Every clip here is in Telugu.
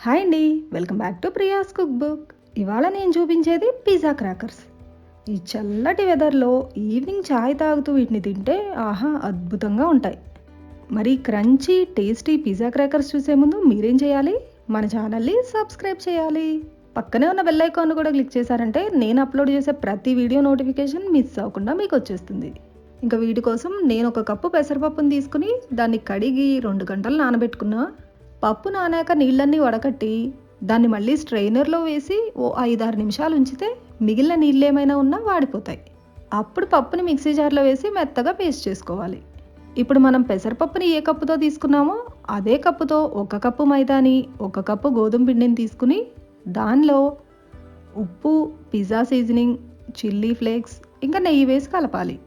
హాయ్ అండి. Welcome back to Priya's cook book. ఇవాళ నేను చూపించేది పిజ్జా క్రాకర్స్. ఈ చల్లటి వెదర్లో ఈవినింగ్ చాయ్ తాగుతూ వీటిని తింటే ఆహా అద్భుతంగా ఉంటాయి. మరి క్రంచీ టేస్టీ పిజ్జా క్రాకర్స్ చూసే ముందు మీరేం చేయాలి? మన ఛానల్ని సబ్స్క్రైబ్ చేయాలి. పక్కనే ఉన్న బెల్ ఐకాన్ కూడా క్లిక్ చేశారంటే నేను అప్లోడ్ చేసే ప్రతి వీడియో నోటిఫికేషన్ మిస్ అవ్వకుండా మీకు వచ్చేస్తుంది. ఇంకా వీటి కోసం నేను ఒక కప్పు పెసరపప్పును తీసుకుని దాన్ని కడిగి రెండు గంటలు నానబెట్టుకున్నా పప్పు నానాక నీళ్ళన్నీ వడకట్టి దాన్ని మళ్ళీ స్ట్రైనర్లో వేసి ఓ ఐదారు నిమిషాలు ఉంచితే మిగిలిన నీళ్ళు ఏమైనా ఉన్నా వాడిపోతాయి. అప్పుడు పప్పుని మిక్సీ జార్లో వేసి మెత్తగా పేస్ట్ చేసుకోవాలి. ఇప్పుడు మనం పెసరపప్పుని ఏ కప్పుతో తీసుకున్నామో అదే కప్పుతో ఒక కప్పు మైదాని ఒక కప్పు గోధుమ పిండిని తీసుకుని దానిలో ఉప్పు పిజ్జా సీజనింగ్ చిల్లీ ఫ్లేక్స్ ఇంకా నెయ్యి వేసి కలపాలి.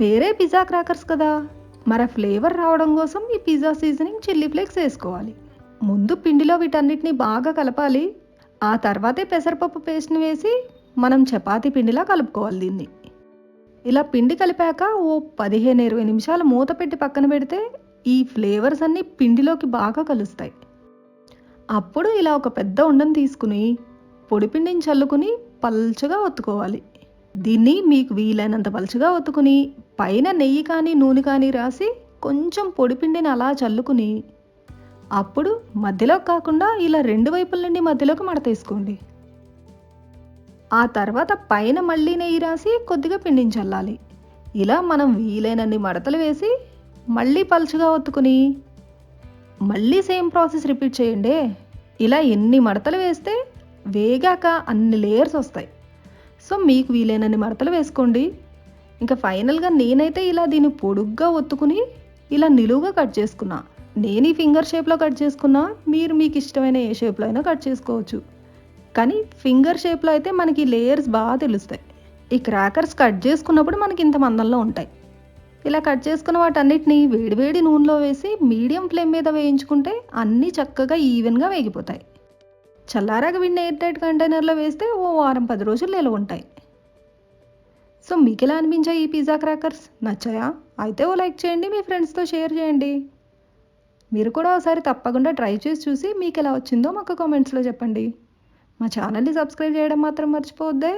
పేరే పిజ్జా క్రాకర్స్ కదా. మన ఫ్లేవర్ రావడం కోసం ఈ పిజ్జా సీజనింగ్ చిల్లీ ఫ్లేక్స్ వేసుకోవాలి. ముందు పిండిలో వీటన్నిటిని బాగా కలపాలి. ఆ తర్వాతే పెసరపప్పు పేస్ట్ని వేసి మనం చపాతీ పిండిలా కలుపుకోవాలి దీన్ని. ఇలా పిండి కలిపాక ఓ పదిహేను ఇరవై నిమిషాలు మూత పెట్టి పక్కన పెడితే ఈ ఫ్లేవర్స్ అన్నీ పిండిలోకి బాగా కలుస్తాయి. అప్పుడు ఇలా ఒక పెద్ద ఉండను తీసుకుని పొడిపిండిని చల్లుకుని పల్చగా ఒత్తుకోవాలి. దీన్ని మీకు వీలైనంత పలుచగా ఒత్తుకుని పైన నెయ్యి కానీ నూనె కానీ రాసి కొంచెం పొడిపిండిని అలా చల్లుకుని అప్పుడు మధ్యలో కాకుండా ఇలా రెండు వైపుల నుండి మధ్యలోకి మడతేసుకోండి ఆ తర్వాత పైన మళ్ళీ నెయ్యి రాసి కొద్దిగా పిండించల్లాలి ఇలా మనం వీలైనన్ని మడతలు వేసి మళ్ళీ పలుచగా ఒత్తుకుని మళ్ళీ సేమ్ ప్రాసెస్ రిపీట్ చేయండి. ఇలా ఎన్ని మడతలు వేస్తే వేగాక అన్ని లేయర్స్ వస్తాయి. సో మీకు వీలైనన్ని మడతలు వేసుకోండి. ఇంకా ఫైనల్గా నేనైతే ఇలా దీన్ని పొడుగ్గా ఒత్తుకుని ఇలా నిలువుగా కట్ చేసుకున్నాను నేను ఈ ఫింగర్ షేప్లో కట్ చేసుకున్నా మీరు మీకు ఇష్టమైన ఏ షేప్లో అయినా కట్ చేసుకోవచ్చు. కానీ ఫింగర్ షేప్లో అయితే మనకి లేయర్స్ బాగా తెలుస్తాయి. ఈ క్రాకర్స్ కట్ చేసుకున్నప్పుడు మనకి ఇంత మందంలో ఉంటాయి. ఇలా కట్ చేసుకున్న వాటన్నిటిని వేడివేడి నూనెలో వేసి మీడియం ఫ్లేమ్ మీద వేయించుకుంటే అన్నీ చక్కగా ఈవెన్గా వేగిపోతాయి. చల్లారాక విన్న ఎయిర్ టైట్ కంటైనర్లో వేస్తే ఓ వారం పది రోజులు నిలవ ఉంటాయి. సో మీకు ఎలా అనిపించాయి ఈ పిజ్జా క్రాకర్స్? నచ్చాయా? అయితే ఓ లైక్ చేయండి మీ ఫ్రెండ్స్తో షేర్ చేయండి. మీరు కూడా ఒకసారి తప్పకుండా ట్రై చేసి చూసి మీకు ఎలా వచ్చిందో మాకు కామెంట్స్లో చెప్పండి. మా ఛానల్ని సబ్స్క్రైబ్ చేయడం మాత్రం మర్చిపోవద్దే.